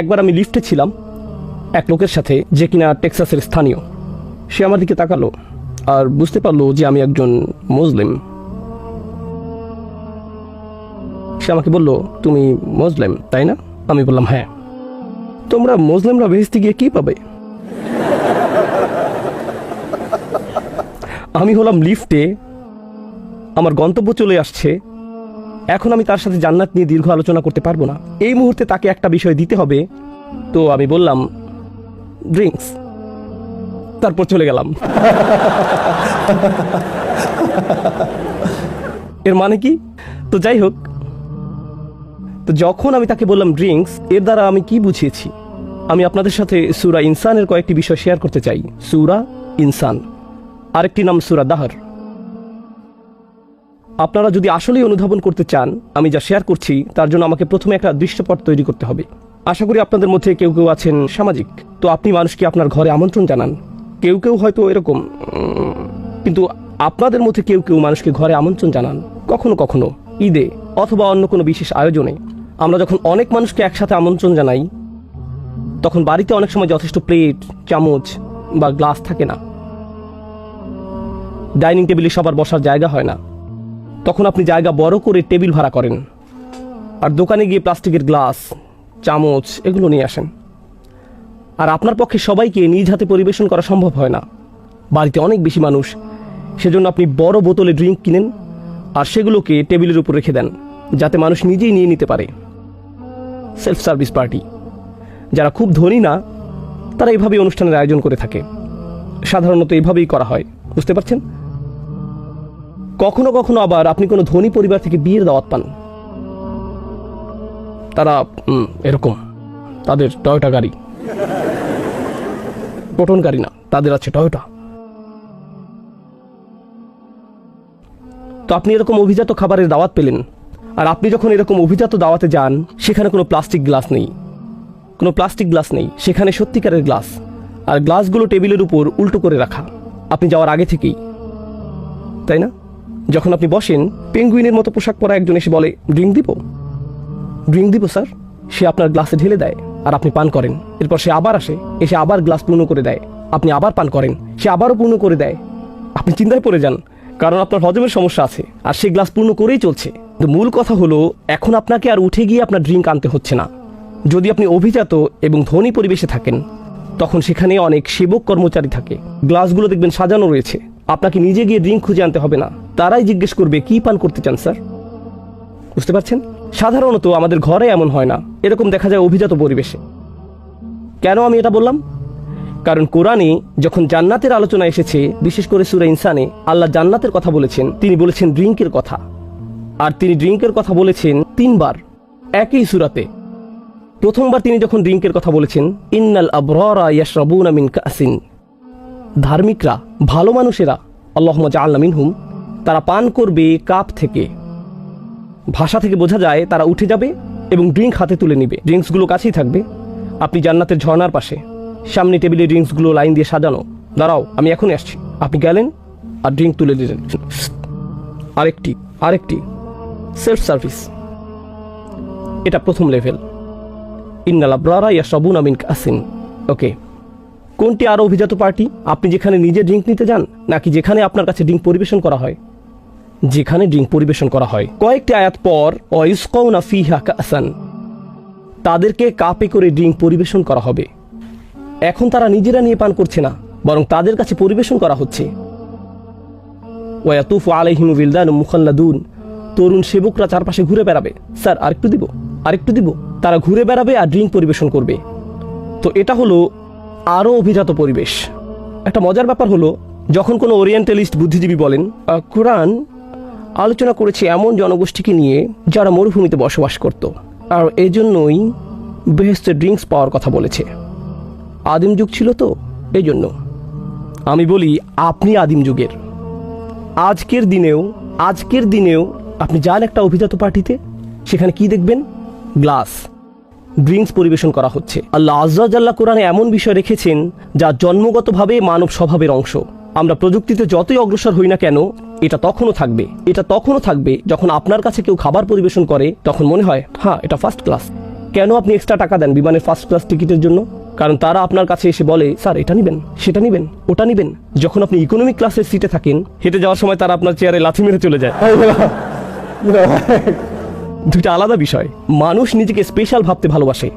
একবার আমি লিফটে ছিলাম, এক লোকের সাথে যে কিনা টেক্সাসের স্থানীয়। সে আমার দিকে তাকালো আর বুঝতে পারল যে আমি একজন মুসলিম। সে আমাকে বলল, তুমি মুসলিম, তাই না? আমি বললাম হ্যাঁ। তোমরা মুসলিমরা ভেস্তে গিয়ে কি পাবে? আমি হলাম লিফটে, আমার গন্তব্য চলে আসছে এখন আমি তার সাথে জান্নাত নিয়ে দীর্ঘ আলোচনা করতে পারব না। এই মুহূর্তে তাকে একটা বিষয় দিতে হবে। তো আমি বললাম ড্রিঙ্কস তারপর চলে গেলাম। এর মানে কি? তো যাই হোক, তো যখন আমি তাকে বললাম ড্রিঙ্কস এর দ্বারা আমি কি বুঝিয়েছি? আমি আপনাদের সাথে সুরা ইনসানের কয়েকটি বিষয় শেয়ার করতে চাই। সুরা ইনসান। আরেকটি নাম সুরা দাহর। আপনারা যদি আসলেই অনুধাবন করতে চান, আমি যা শেয়ার করছি, তার জন্য আমাকে প্রথমে একটা দৃশ্যপট তৈরি করতে হবে। আশা করি আপনাদের মধ্যে কেউ কেউ আছেন সামাজিক। তো আপনি মানুষকে আপনার ঘরে আমন্ত্রণ জানান। কেউ কেউ হয়তো এরকম কিন্তু আপনাদের মধ্যে কেউ কেউ মানুষকে ঘরে আমন্ত্রণ জানান। কখনো কখনো, ঈদে অথবা অন্য কোনো বিশেষ আয়োজনে, আমরা যখন অনেক মানুষকে একসাথে আমন্ত্রণ জানাই, তখন বাড়িতে অনেক সময় যথেষ্ট প্লেট চামচ বা গ্লাস থাকে না। ডাইনিং টেবিলে সবার বসার জায়গা হয় না। তখন আপনি জায়গা বড় করে টেবিল ভাড়া করেন। আর দোকানে গিয়ে প্লাস্টিকের গ্লাস, চামচ এগুলো নিয়ে আসেন। আর আপনার পক্ষে সবাইকে নিজ হাতে পরিবেশন করা সম্ভব হয় না। বাড়িতে অনেক বেশি মানুষ, সেজন্য আপনি বড় বোতলে ড্রিঙ্ক কিনেন আর সেগুলোকে টেবিলের উপর রেখে দেন, যাতে মানুষ নিজেই নিয়ে নিতে পারে। Self service party. যারা খুব ধনী না, তারা এভাবেই অনুষ্ঠানের আয়োজন করে থাকে। সাধারণত এইভাবেই করা হয়। বুঝতে পারছেন? কখনো কখনো আবার আপনি কোনো ধনী পরিবার থেকে বিয়ের দাওয়াত পান। তারা এরকম। তাদের টয়োটা গাড়ি। পটন গাড়ি না, তাদের আছে টয়োটা তো আপনি এরকম অভিজাত খাবারের দাওয়াত পেলেন। আর আপনি যখন এরকম অভিজাত দাওয়াতে যান, সেখানে কোনো প্লাস্টিক গ্লাস নেই। কোনো প্লাস্টিক গ্লাস নেই, সেখানে সত্যিকারের গ্লাস। আর গ্লাসগুলো টেবিলের উপর উল্টো করে রাখা। আপনি যাওয়ার আগে থেকেই। তাই না? যখন আপনি বসেন, পেঙ্গুইনের মতো পোশাক পরা একজন এসে বলে, ড্রিঙ্ক দিব? ড্রিঙ্ক দিব, স্যার। সে আপনার গ্লাসে ঢেলে দেয় আর আপনি পান করেন। এরপর সে আবার আসে, এসে আবার গ্লাস পূর্ণ করে দেয়। আপনি আবার পান করেন, সে আবারও পূর্ণ করে দেয়। আপনি চিন্তায় পড়ে যান, কারণ আপনার হজমের সমস্যা আছে আর সে গ্লাস পূর্ণ করেই চলছে। তো মূল কথা হলো, এখন আপনাকে আর উঠে গিয়ে আপনার ড্রিঙ্ক আনতে হচ্ছে না। যদি আপনি অভিজাত এবং ধনী পরিবেশে থাকেন, তখন সেখানে অনেক সেবক কর্মচারী থাকে। গ্লাসগুলো দেখবেন সাজানো রয়েছে। আপনাকে নিজে গিয়ে ড্রিঙ্ক খুঁজে আনতে হবে না। তারাই জিজ্ঞেস করবে, কি পান করতে চান, স্যার? বুঝতে পারছেন? সাধারণত আমাদের ঘরে এমন হয় না। এরকম দেখা যায় অভিজাত পরিবেশে। কেন আমি এটা বললাম? কারণ কোরআনে যখন জান্নাতের আলোচনা এসেছে, বিশেষ করে সুরা ইনসানে, আল্লাহ জান্নাতের কথা বলেছেন, তিনি বলেছেন ড্রিঙ্কের কথা। আর তিনি ড্রিঙ্কের কথা বলেছেন তিনবার, একই সুরাতে। প্রথমবার তিনি যখন ড্রিঙ্কের কথা বলেছেন, ইন্নাল আবরারা ইয়াশরাবুনা মিন কাসিন। ধার্মিকরা, ভালো মানুষেরা আল্লাহ মজা আল্লা মিনহুম তারা পান করবে কাপ থেকে। ভাষা থেকে বোঝা যায় তারা উঠে যাবে এবং ড্রিঙ্ক হাতে তুলে নিবে। ড্রিঙ্কসগুলো কাছেই থাকবে। আপনি জান্নাতের ঝর্নার পাশে। সামনে টেবিলে ড্রিঙ্কসগুলো লাইন দিয়ে সাজানো। দাঁড়াও, আমি এখনই আসছি। আপনি গেলেন আর ড্রিঙ্ক তুলে দিলেন। আরেকটি আরেকটি। Self service. এটা প্রথম লেভেল। ইন্নালা ব্রারা ইয়া সবুন আমিন কাসিন। ওকে। কোনটি আরও অভিজাত পার্টি? আপনি যেখানে নিজে ড্রিঙ্ক নিতে যান, নাকি যেখানে আপনার কাছে ড্রিঙ্ক পরিবেশন করা হয়? যেখানে ড্রিঙ্ক পরিবেশন করা হয়। কয়েকটি আয়াত পর অয়ুস্কৌনা ফিহা কাসান তাদেরকে কাপে করে ড্রিঙ্ক পরিবেশন করা হবে। এখন তারা নিজেরা নিয়ে পান করছে না, বরং তাদের কাছে পরিবেশন করা হচ্ছে। ওয়াতুফ আলাইহিম বিলদান মুখাল্লাদুন তরুণ সেবকরা চারপাশে ঘুরে বেড়াবে স্যার, আরেকটু দিব আরেকটু দিব তারা ঘুরে বেড়াবে আর ড্রিঙ্ক পরিবেশন করবে তো এটা হলো আরও অভিজাত পরিবেশ। একটা মজার ব্যাপার হলো, যখন কোনো ওরিয়েন্টালিস্ট বুদ্ধিজীবী বলেন কোরআন আলোচনা করেছে এমন জনগোষ্ঠীকে নিয়ে যারা মরুভূমিতে বসবাস করত। আর এজন্যই বেহেস্তে ড্রিঙ্কস পাওয়ার কথা বলেছে। আদিম যুগ ছিল তো এই জন্য আমি বলি, আপনি আদিম যুগের। আজকের দিনেও আজকের দিনেও আপনি যান একটা অভিজাত পার্টিতে, সেখানে কি দেখবেন? গ্লাস। ড্রিঙ্কস পরিবেশন করা হচ্ছে। আল্লাহ আজ্লাহ কোরআনে এমন বিষয় রেখেছেন, যা জন্মগতভাবে মানব স্বভাবের অংশ। আমরা প্রযুক্তিতে যতই অগ্রসর হই না কেন এটা তখনও থাকবে। এটা তখনও থাকবে যখন আপনার কাছে কেউ খাবার পরিবেশন করে তখন মনে হয় হ্যাঁ এটা ফার্স্ট ক্লাস কেন আপনি এক্সট্রা টাকা দেন বিমানের ফার্স্ট ক্লাস টিকিটের জন্য? কারণ তারা আপনার কাছে এসে বলে স্যার এটা নেবেন সেটা নেবেন ওটা নেবেন। যখন আপনি ইকোনমিক ক্লাসের সিটে থাকেন হেঁটে যাওয়ার সময় তারা আপনার চেয়ারে লাথি মেরে চলে যায়। দুইটা আলাদা বিষয়। মানুষ নিজেকে স্পেশাল ভাবতে ভালোবাসে।